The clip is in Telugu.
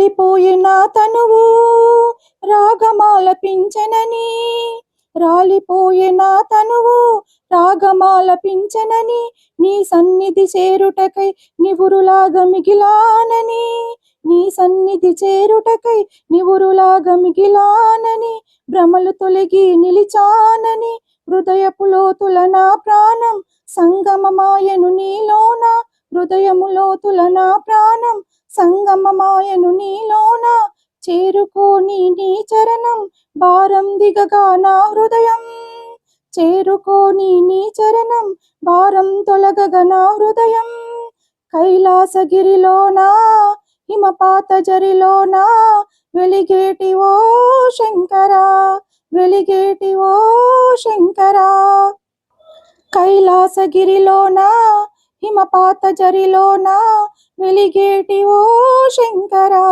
రాలిపోయిన తనువు రాగమాలపించనని రాలిపోయిన తనువు రాగమాలపించనని నీ సన్నిధి చేరుటకై నివురులాగా మిగిలానని నీ సన్నిధి చేరుటకై నివురులాగా మిగిలానని భ్రమలు తొలగి నిలిచానని హృదయపులోతుల నా ప్రాణం సంగమమాయను నీలోన హృదయములోతుల నా ప్రాణం సంగమమాయను నీలోన చేరుకోని నీ చరణం భారం దిగగా నా హృదయం. చేరుకోని నీ చరణం భారం తొలగగా నా హృదయం. కైలాసగిరిలోనా హిమపాత జరిలోనా వెలిగేటి ఓ శంకరా వెలిగేటి ఓ శంకరా. కైలాసగిరిలోనా హిమపాత జరిలోనా? వెలిగేటి ఓ శంకరా